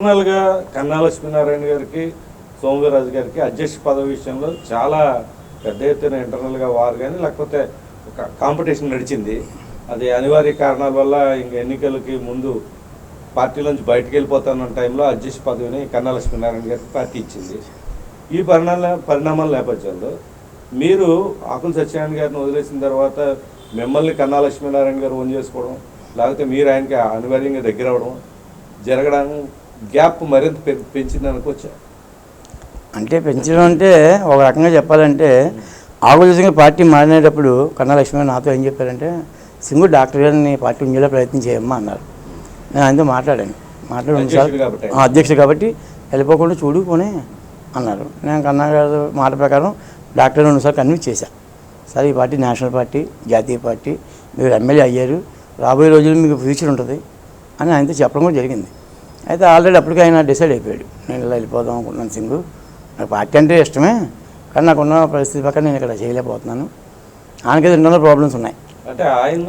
పర్సనల్గా కన్నా లక్ష్మీనారాయణ గారికి సోమవీరాజు గారికి అధ్యక్ష పదవి విషయంలో చాలా పెద్ద ఎత్తున ఇంటర్నల్గా వారు కానీ లేకపోతే ఒక కాంపిటీషన్ నడిచింది అది అనివార్య కారణాల వల్ల ఇంక ఎన్నికలకి ముందు పార్టీలోంచి బయటకు వెళ్ళిపోతున్న టైంలో అధ్యక్ష పదవిని కన్నా లక్ష్మీనారాయణ గారికి పార్టీ ఇచ్చింది ఈ పరిణామ పరిణామాల నేపథ్యంలో మీరు ఆకుల సత్యనారాయణ గారిని వదిలేసిన తర్వాత మిమ్మల్ని కన్నా లక్ష్మీనారాయణ గారు ఓన్ చేసుకోవడం లేకపోతే మీరు ఆయనకి అనివార్యంగా దగ్గర అవ్వడం జరగడం గ్యాప్ మరింత పెంచింది అనుకోవచ్చా అంటే పెంచడం అంటే ఒక రకంగా చెప్పాలంటే సింగ్ పార్టీ మారినేటప్పుడు కన్నా లక్ష్మీ నాతో ఏం చెప్పారంటే సింగు డాక్టర్ గారిని పార్టీ ఉంచేలా ప్రయత్నం చేయమ్మా అన్నారు. నేను ఆయనతో మాట్లాడాను. మాట్లాడి అధ్యక్షుడు కాబట్టి. ఆ, అధ్యక్షుడు కాబట్టి వెళ్ళిపోకుండా చూడు పోనీ అన్నారు. నేను కన్నా గారు మాట ప్రకారం డాక్టర్ రెండుసార్లు కన్విన్స్ చేశాను సరే ఈ పార్టీ నేషనల్ పార్టీ జాతీయ పార్టీ మీరు ఎమ్మెల్యే అయ్యారు. రాబోయే రోజుల్లో మీకు ఫ్యూచర్ ఉంటుంది అని ఆయనతో చెప్పడం కూడా జరిగింది. అయితే ఆల్రెడీ అప్పటికి ఆయన డిసైడ్ అయిపోయాడు. నేను ఇలా వెళ్ళిపోదాం అనుకుంటున్నాను సింగు. నాకు పార్టీ అంటే ఇష్టమే కానీ నాకున్న పరిస్థితి పక్కన నేను ఇక్కడ చేయలేకపోతున్నాను. ఆయనకైతే ఎన్నో ప్రాబ్లమ్స్ ఉన్నాయి. అంటే ఆయన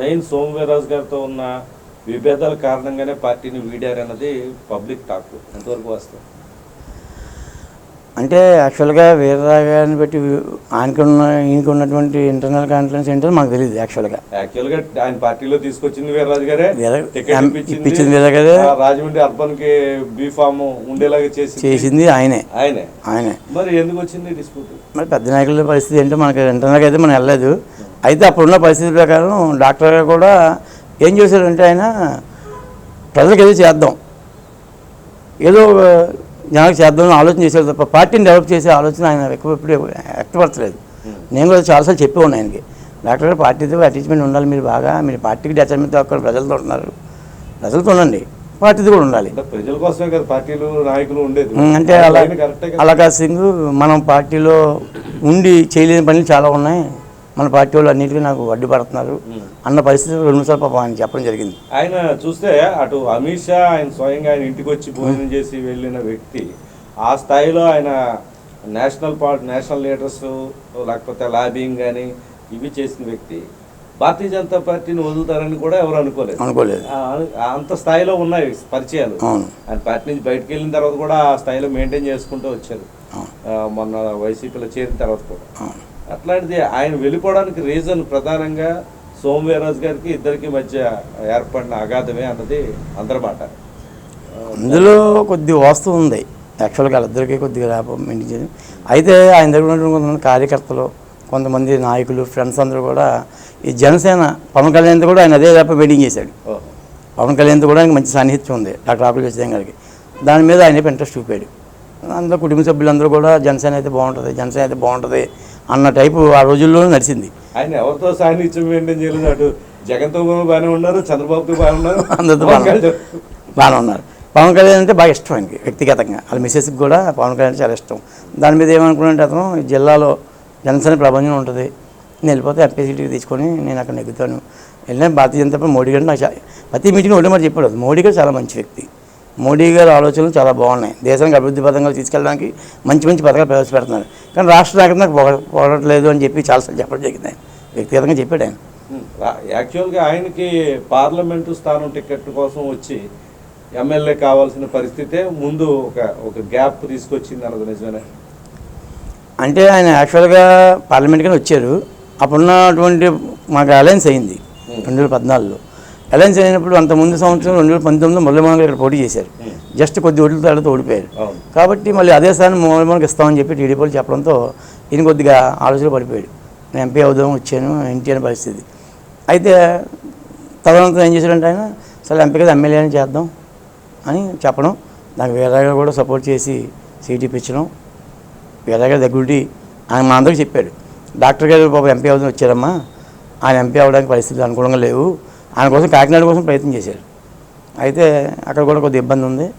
మెయిన్ సోమవీరాజు గారితో ఉన్న విభేదాల కారణంగానే పార్టీని వీడారన్నది పబ్లిక్ టాక్ ఎంతవరకు వస్తుంది అంటే యాక్చువల్గా వీరరాగాన్ని బట్టి ఆయనకున్న ఈయనకు ఉన్నటువంటి ఇంటర్నల్ కాన్ఫిడెన్స్ ఏంటో మాకు తెలియదు యాక్చువల్గా యాక్చువల్గా ఆయన పార్టీలో తీసుకొచ్చింది వీర్రాజు గారే. ఇప్పించింది. వీర్రాజు రాజమండ్రి అర్బన్కి బీ ఫామ్ ఉండేలాగా చేసింది. చేసింది ఆయనే. ఆయనే. ఆయనే. మరి ఎందుకు వచ్చింది డిస్ప్యూట్ మరి పెద్ద నాయకుల పరిస్థితి ఏంటో మనకి ఇంటర్నల్గా అయితే మనం వెళ్ళలేదు. అయితే అప్పుడున్న పరిస్థితి ప్రకారం డాక్టర్ గారు కూడా ఏం చేశారంటే ఆయన ప్రజలకు ఏదో చేద్దాం. ఏదో జనాలకు చేద్దాం అని ఆలోచన చేశారు తప్ప పార్టీని డెవలప్ చేసే ఆలోచన ఆయన ఎక్కువ ఎప్పుడు వ్యక్తపరచలేదు. నేను కూడా చాలాసార్లు చెప్పి ఉన్నాను ఆయనకి. డాక్టర్ గారు పార్టీతో అటాచ్మెంట్ ఉండాలి మీరు బాగా మీరు పార్టీకి అటాచ్మెంట్ అక్కడ ప్రజలతో ఉన్నారు. ప్రజలతో ఉండండి. పార్టీతో కూడా ఉండాలి. ప్రజల కోసమే కదా పార్టీలు నాయకులు ఉండేది. ఉమ్, అంటే అలా ఆయన కరెక్టే కదా. అలా కాదు సింగ్ మనం పార్టీలో ఉండి చేయలేని పనులు చాలా ఉన్నాయి. మన పార్టీ వాళ్ళు అన్నిటికీ నాకు వడ్డీ పడుతున్నారు. అన్న పరిస్థితి రెండుసార్లు పాపం ఆయన చెప్పడం జరిగింది. ఆయన చూస్తే అటు అమిత్ షా ఆయన స్వయంగా ఆయన ఇంటికి వచ్చి భోజనం చేసి వెళ్ళిన వ్యక్తి ఆ స్థాయిలో ఆయన నేషనల్ పార్టీ నేషనల్ లీడర్స్ లేకపోతే లాబింగ్ కానీ ఇవి చేసిన వ్యక్తి భారతీయ జనతా పార్టీని వదులుతారని కూడా ఎవరు అనుకోలేదు. అనుకోలేదు. అంత స్థాయిలో ఉన్నాయి పరిచయాలు. ఆయన పార్టీ నుంచి బయటకు వెళ్ళిన తర్వాత కూడా ఆ స్థాయిలో మెయింటైన్ చేసుకుంటూ వచ్చారు. మొన్న వైసీపీలో చేరిన తర్వాత కూడా. అట్లాంటిది ఆయన వెళ్ళిపోవడానికి రీజన్ ప్రధానంగా సోమవీర్రాజు గారికి ఇద్దరికి మధ్య ఏర్పడిన అగాధమే అన్నది అందరి మాట అందులో కొద్ది వాస్తవం ఉంది. యాక్చువల్గా వాళ్ళిద్దరికీ కొద్దిగా లాభం మెయింటైన్ అయితే ఆయన దగ్గర ఉన్నటువంటి కొంతమంది కార్యకర్తలు కొంతమంది నాయకులు ఫ్రెండ్స్ అందరూ కూడా ఈ జనసేన పవన్ కళ్యాణ్తో కూడా ఆయన అదే వ్యాపారం మెయింటైన్ చేశాడు. పవన్ కళ్యాణ్తో కూడా ఆయనకి మంచి సాన్నిహిత్యం ఉంది డాక్టర్ ఆకుల విజయం గారికి. దాని మీద ఆయన ఇంట్రెస్ట్ చూపాడు. అందులో కుటుంబ సభ్యులందరూ కూడా జనసేన అయితే బాగుంటుంది జనసేన అయితే బాగుంటుంది అన్న టైపు ఆ రోజుల్లో నడిచింది. ఆయన ఎవరితో సాన్నిధ్యం చేయలేదు అటు జగన్తో బాగానే ఉన్నారు చంద్రబాబుతో బాగానే ఉన్నారు. అందరితో పవన్ బాగానే ఉన్నారు. పవన్ కళ్యాణ్ అంటే బాగా ఇష్టం ఆయనకి వ్యక్తిగతంగా. వాళ్ళ మిస్సెస్కి కూడా పవన్ కళ్యాణ్ చాలా ఇష్టం. దాని మీద ఏమనుకున్నానంటే అతను జిల్లాలో జనసేన ప్రపంచం ఉంటుంది. నేను వెళ్ళిపోతే ఎంపీ సీట్కి తీసుకొని నేను అక్కడ నెగ్గుతాను. వెళ్ళిన భారతీయ జనతా పార్టీ మోడీ గారు నాకు ప్రతి మీటింగ్ ఒకటే మరి చెప్పాడు. మోడీ గారు చాలా మంచి వ్యక్తి. మోడీ గారి ఆలోచనలు చాలా బాగున్నాయి. దేశానికి అభివృద్ధి పథంగా తీసుకెళ్ళడానికి మంచి మంచి పథకాలు ప్రవేశపెడుతున్నారు. కానీ రాష్ట్ర నాయకులు నాకు పొగ పొగడట్లేదు అని చెప్పి చాలాసార్లు చెప్పడం జరిగింది. వ్యక్తిగతంగా చెప్పాడు ఆయన. యాక్చువల్గా ఆయనకి పార్లమెంటు స్థానం టికెట్ కోసం వచ్చి ఎమ్మెల్యే కావాల్సిన పరిస్థితే ముందు ఒక ఒక గ్యాప్ తీసుకొచ్చింది అన్నది నిజమేనా? అంటే ఆయన యాక్చువల్గా పార్లమెంట్కి వచ్చారు. అప్పుడున్నటువంటి మాకు అలయన్స్ అయింది. రెండు వేల పద్నాలుగులో. అలయన్స్ అయినప్పుడు అంత ముందు సంవత్సరం రెండు వేల పంతొమ్మిదిలో మురళీమోహన్ గారు ఇక్కడ పోటీ చేశారు. జస్ట్ కొద్ది ఓట్ల తేడాతో ఓడిపోయారు. కాబట్టి మళ్ళీ అదే స్థానం మురళీమోహన్కి ఇస్తామని చెప్పి టీడీపీ వాళ్ళు చెప్పడంతో ఈయన కొద్దిగా ఆలోచన పడిపోయాడు. నేను ఎంపీ అవుదాం వచ్చాను ఏంటి అనే పరిస్థితి. అయితే తదనంతరం ఏం చేశాడంటే ఆయన సరే ఎంపీ కదా ఎమ్మెల్యే అని చేద్దాం అని చెప్పడం. నాకు వేరేగా కూడా సపోర్ట్ చేసి సీట్ ఇప్పించడం. వేరేగా దగ్గరుండి ఆయన మా అందరికి చెప్పాడు డాక్టర్ గారు పాప ఎంపీ అవుతుంది వచ్చారమ్మా. ఆయన ఎంపీ అవ్వడానికి పరిస్థితులు అనుకూలంగా లేవు. ఆయన కోసం కాకినాడ కోసం ప్రయత్నం చేశారు. అయితే అక్కడ కూడా కొద్ది ఇబ్బంది ఉంది.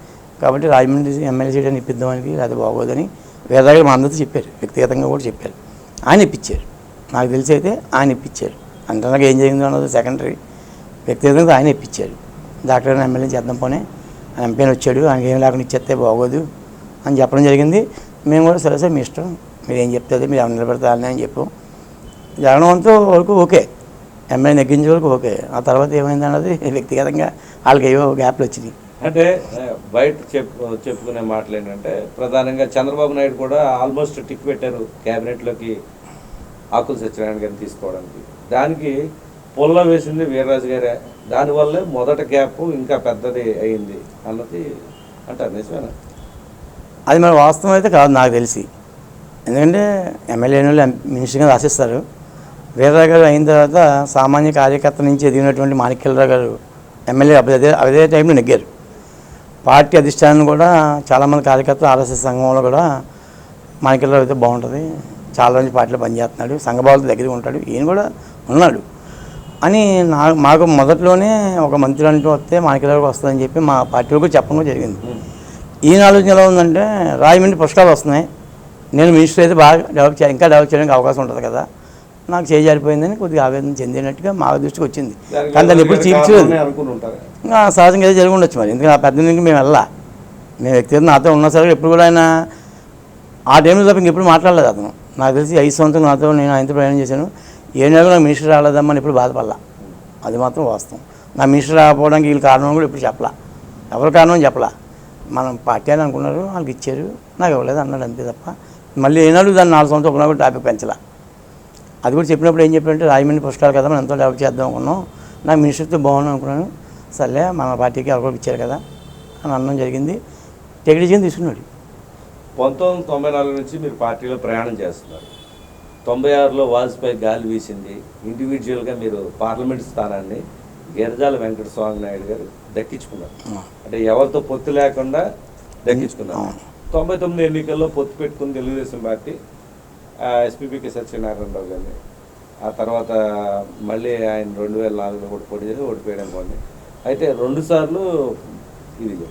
కాబట్టి రాజమండ్రి ఎమ్మెల్యే సీట్ అని ఇప్పిద్దామని అది బాగోదని వేరే మా అందరితో చెప్పారు. వ్యక్తిగతంగా కూడా చెప్పారు. ఆయన ఇప్పించారు. నాకు తెలిసి అయితే ఆయన ఇప్పించారు. అంతలాగా ఏం జరిగిందో అన్నది సెకండరీ వ్యక్తిగతంగా ఆయన ఇప్పించారు. డాక్టర్ ఎమ్మెల్యే చేద్దాం పోనీ. ఆయన ఎంపీని వచ్చాడు. ఆయనకి ఏం లేకుండా ఇచ్చేస్తే బాగోదు అని చెప్పడం జరిగింది. మేము కూడా సరే సరే మీ ఇష్టం. మీరు ఏం చెప్తే మీరు ఎవరు నిలబెడతా అని చెప్పాం. జగన్వంతో వరకు ఓకే. ఎమ్మెల్యే నెగ్గించే వరకు ఓకే. ఆ తర్వాత ఏమైంది అన్నది వ్యక్తిగతంగా వాళ్ళకి ఏవో గ్యాప్లు వచ్చినాయి. అంటే బయట చెప్పు చెప్పుకునే మాటలు ఏంటంటే ప్రధానంగా చంద్రబాబు నాయుడు కూడా ఆల్మోస్ట్ టిక్ పెట్టారు క్యాబినెట్లోకి ఆకుల సత్యనారాయణ గారిని తీసుకోవడానికి. దానికి పుల్ల వేసింది వీర్రాజు గారే. దానివల్లే మొదట గ్యాప్ ఇంకా పెద్దది అయింది అన్నది అంటారు. నిజమేనా? అది మరి వాస్తవం అయితే కాదు నాకు తెలిసి. ఎందుకంటే ఎమ్మెల్యే వాళ్ళు మినిస్టర్గా రాసిస్తారు. వీరరావు గారు అయిన తర్వాత సామాన్య కార్యకర్త నుంచి ఎదిగినటువంటి మాణిక్యలరావు గారు ఎమ్మెల్యే అదే అదే టైంలో నెగ్గారు. పార్టీ అధిష్టానం కూడా చాలామంది కార్యకర్తలు ఆర్ఎస్ఎస్ సంఘంలో కూడా మాణిక్యలరావు అయితే బాగుంటుంది. చాలా రోజులు పార్టీలో పనిచేస్తున్నాడు. సంఘభావాలతో దగ్గర ఉంటాడు. ఈయన కూడా ఉన్నాడు. అని నా మాకు మొదట్లోనే ఒక మంత్రి అంటూ వస్తే మాణిక్యరావుకి వస్తుందని చెప్పి మా పార్టీ కూడా చెప్పడం జరిగింది. ఈయన ఆలోచన ఎలా ఉందంటే రాజమండ్రి పుష్కరాలు వస్తున్నాయి. నేను మినిస్టర్ అయితే బాగా డెవలప్ చేయ ఇంకా డెవలప్ చేయడానికి అవకాశం ఉంటుంది కదా. నాకు చేజారిపోయిందని కొద్దిగా ఆవేదన చెందినట్టుగా మా దృష్టికి వచ్చింది. కానీ దాన్ని ఎప్పుడు ఇంకా సహజంగా ఏదో జరిగి ఉండొచ్చు మరి. ఎందుకంటే ఆ పెద్ద నుంచి మేము వెళ్ళా మేము వ్యక్తిగత నాతో ఉన్న సరే ఎప్పుడు కూడా ఆయన ఆ టైంలో తప్ప ఇంకెప్పుడు మాట్లాడలేదు అతను. నాకు తెలిసి ఐదు సంవత్సరం నాతో నేను ఆయనతో ప్రయాణం చేశాను. ఏ నెలలో నాకు మినిస్టర్ రాలేదమ్మని ఎప్పుడు బాధపడలా. అది మాత్రం వాస్తవం. నా మినిస్టర్ రాకపోవడానికి వీళ్ళు కారణం కూడా ఎప్పుడు చెప్పలా. ఎవరి కారణం చెప్పలా. మనం పార్టీ అని అనుకున్నారు వాళ్ళకి ఇచ్చారు. నాకు ఇవ్వలేదు అన్నాడు అంతే తప్ప. మళ్ళీ ఏనాడు దాన్ని నాలుగు సంవత్సరాలు కూడా టాపిక్ పెంచలా. అది కూడా చెప్పినప్పుడు ఏం చెప్పారంటే రాజమండ్రి పుస్తకాలు కదా మనం ఎంతో డెవలప్ చేద్దాం అనుకున్నాం. నాకు మినిస్టర్తో బాగున్నాను అనుకున్నాను. సర్లే మన పార్టీకి ఎవరు ఇచ్చారు కదా అని అనడం జరిగింది. ఇచ్చింది తీసుకున్నాడు. పంతొమ్మిది తొంభై నాలుగు నుంచి మీరు పార్టీలో ప్రయాణం చేస్తున్నారు. తొంభై ఆరులో వాజ్పేయి గాలి వీసింది. ఇండివిజువల్గా మీరు పార్లమెంట్ స్థానాన్ని గిరిజాల వెంకట స్వామి నాయుడు గారు దక్కించుకున్నారు. అంటే ఎవరితో పొత్తు లేకుండా దక్కించుకున్నారు. తొంభై తొమ్మిది ఎన్నికల్లో పొత్తు పెట్టుకుని తెలుగుదేశం పార్టీ. ఎస్పీపీకి సత్యనారాయణరావు గారిని. ఆ తర్వాత మళ్ళీ ఆయన రెండు వేల నాలుగులో కూడా పోటీ చేసి ఓడిపోయడం పోయింది. అయితే రెండు సార్లు ఇది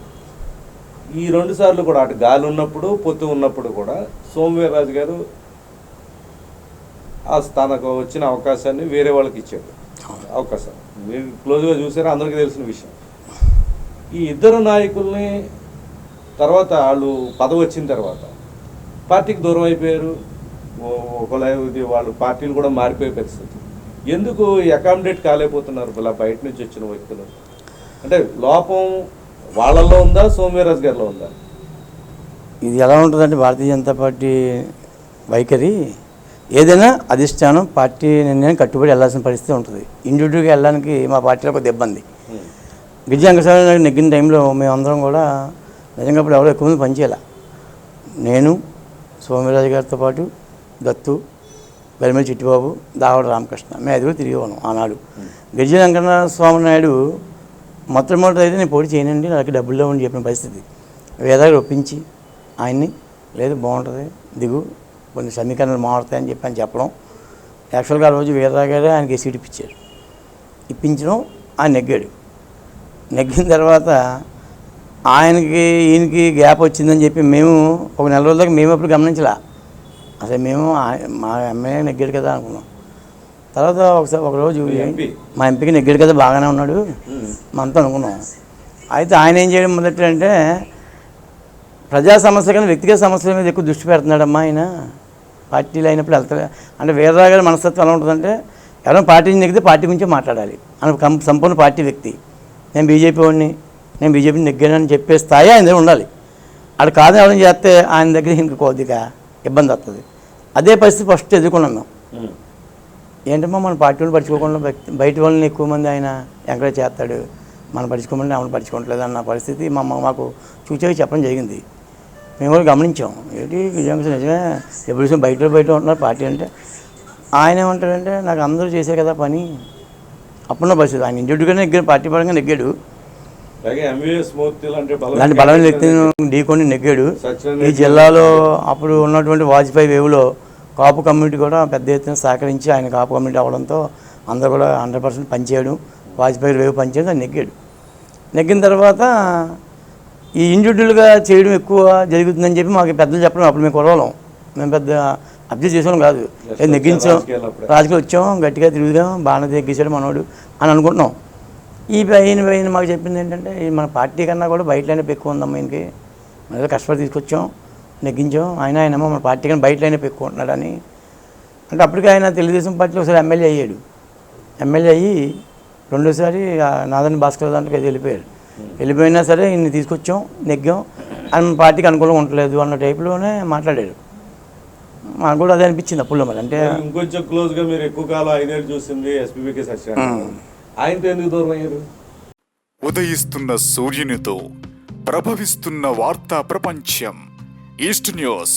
ఈ రెండు సార్లు కూడా అటు గాలి ఉన్నప్పుడు పొత్తు ఉన్నప్పుడు కూడా సోమవీర్రాజు గారు ఆ తనకు వచ్చిన అవకాశాన్ని వేరే వాళ్ళకి ఇచ్చాడు. అవకాశం. మీరు క్లోజ్గా చూసారా? అందరికీ తెలిసిన విషయం. ఈ ఇద్దరు నాయకుల్ని తర్వాత వాళ్ళు పదవి వచ్చిన తర్వాత పార్టీకి దూరం అయిపోయారు. ఇది వాళ్ళు పార్టీలు కూడా మారిపోయే పరిస్థితి. ఎందుకు అకామిడేట్ కాలేకపోతున్నారు ఇలా బయట నుంచి వచ్చిన వ్యక్తులు? అంటే లోపం వాళ్ళల్లో ఉందా సోమవీరాజు గారిలో ఉందా? ఇది ఎలా ఉంటుందంటే భారతీయ జనతా పార్టీ వైఖరి ఏదైనా అధిష్టానం పార్టీ నిర్ణయం కట్టుబడి వెళ్ళాల్సిన పరిస్థితి ఉంటుంది. ఇండివిజువల్గా వెళ్ళడానికి మా పార్టీలో కొద్ది ఇబ్బంది. గిరిజన వెంకటేశ్వర నెగ్గిన టైంలో మేమందరం కూడా నిజంగా ఇప్పుడు ఎవరో ఎక్కువ మంది పనిచేయాల. నేను సోమరాజు గారితో పాటు దత్తు వెలిమల చిట్టిబాబు దావడ రామకృష్ణ. మేము ఐదుగురు తిరిగి ఉన్నాం ఆనాడు. గజ్జి వెంకటనారాయణ స్వామి నాయుడు మొట్టమొదటి అయితే నేను పోటీ చేయనండి నాకు డబ్బుల్లో ఉండి చెప్పిన పరిస్థితి. వేదాలు ఒప్పించి ఆయన్ని లేదు బాగుంటుంది దిగు కొన్ని సమీకరణలు మారుతాయని చెప్పి అని చెప్పడం. యాక్చువల్గా ఆ రోజు వీరరావు గారే ఆయనకి సీట్ ఇప్పించారు. ఇప్పించడం ఆయన నెగ్గాడు. నెగ్గిన తర్వాత ఆయనకి ఈయనకి గ్యాప్ వచ్చిందని చెప్పి మేము ఒక నెల రోజులకి దాకా మేము ఎప్పుడు గమనించలే. అసలు మేము మా ఎమ్మెల్యే నెగ్గాడు కదా అనుకున్నాం. తర్వాత ఒకసారి ఒకరోజు మీ ఎంపీ? మా ఎంపీకి నెగ్గాడు కదా బాగానే ఉన్నాడు. మనతో అనుకున్నాం. అయితే ఆయన ఏం చేయడం మొదటి అంటే ప్రజా సమస్య కన్నా వ్యక్తిగత సమస్యల మీద ఎక్కువ దృష్టి పెడుతున్నాడమ్మా ఆయన. పార్టీలు అయినప్పుడు వెళ్తాడు అంటే వీరరావు గారి మనస్తత్వం ఎలా ఉంటుందంటే ఎవరైనా పార్టీ నుంచి నెగ్గితే పార్టీ గురించే మాట్లాడాలి. అని సంపూర్ణ పార్టీ వ్యక్తి. నేను బీజేపీ వాడిని నేను బీజేపీని నెగ్గానని చెప్పే స్థాయి ఆయన దగ్గర ఉండాలి. అక్కడ కాదని ఎవరైనా చేస్తే ఆయన దగ్గర ఇంకా కొద్దిగా ఇబ్బంది వస్తుంది అదే పరిస్థితి ఫస్ట్ ఎదుర్కొన్నాం మేము. ఏంటమ్మా మన పార్టీ వాళ్ళు పడుచుకోకుండా బయట వాళ్ళని ఎక్కువ మంది ఆయన ఎంకరేజ్ చేస్తాడు. మనం పడుచుకోమని ఆమెను పడుచుకోవట్లేదు అన్న పరిస్థితి మా మాకు చూచేవి చెప్పడం జరిగింది. మేము కూడా గమనించాం. ఏంటి నిజంగా నిజమే. ఎప్పుడు చూసినా బయట బయట ఉంటున్నారు పార్టీ అంటే. ఆయన ఏమంటాడంటే నాకు అందరూ చేశారు కదా పని. అప్పుడున్న పరిస్థితి. ఆయన ఇండివిజువల్గా నెగ్గాడు పార్టీ పరంగా నెగ్గాడు అలాంటి బలమైన వ్యక్తిని ఢీకొని నెగ్గాడు. ఈ జిల్లాలో అప్పుడు ఉన్నటువంటి వాజ్పేయి వేవ్లో కాపు కమ్యూనిటీ కూడా పెద్ద ఎత్తున సహకరించి ఆయన కాపు కమ్యూనిటీ అవడంతో అందరూ కూడా హండ్రెడ్ పర్సెంట్ పనిచేయడం వాజ్పేయి వేవ్ పనిచేయడం ఆయన నెగ్గాడు. నెగ్గిన తర్వాత ఈ ఇండివిజువల్గా చేయడం ఎక్కువ జరుగుతుందని చెప్పి మాకు పెద్దలు చెప్పడం అప్పుడు మేము కొడవలం మేము పెద్ద అబ్జర్వ్ చేసాం కాదు. నెగ్గించాం రాజకీయాలు వచ్చాం గట్టిగా తిరుగుదాం బాగానే తగ్గించాడు మనోడు అని అనుకుంటున్నాం. ఈ పైన పైన మాకు చెప్పింది ఏంటంటే మన పార్టీ కన్నా కూడా బయట ఎక్కువ ఉందమ్మా ఈయనకి. మన కష్టపడి తీసుకొచ్చాం. నెగ్గించాం. ఆయన ఆయనమో మన పార్టీ కన్నా బయట లైనప్ ఎక్కువ ఉంటున్నాడని అంటే అప్పటికి ఆయన తెలుగుదేశం పార్టీలో ఒకసారి ఎమ్మెల్యే అయ్యాడు. ఎమ్మెల్యే అయ్యి రెండోసారి నాదని భాస్కర్ దాంట్లోకి అది వెళ్ళిపోయాడు. వెళ్ళిపోయినా సరే ఇన్ని తీసుకొచ్చాం నెగ్గాం. మన పార్టీకి అనుకూలంగా ఉండలేదు అన్న టైప్లోనే మాట్లాడాడు. మాకు కూడా అదే అనిపించింది అప్పుడు మరి. అంటే ఇంకొంచెం క్లోజ్గా మీరు ఎక్కువ కాలం ఐదేళ్ళు చూసింది ఎస్పీబీకే సత్యనారాయణ ఆయనతో ఎందుకు దూరం అయ్యారు? ఉదయిస్తున్న సూర్యునితో ప్రభవిస్తున్న వార్తా ప్రపంచం. East news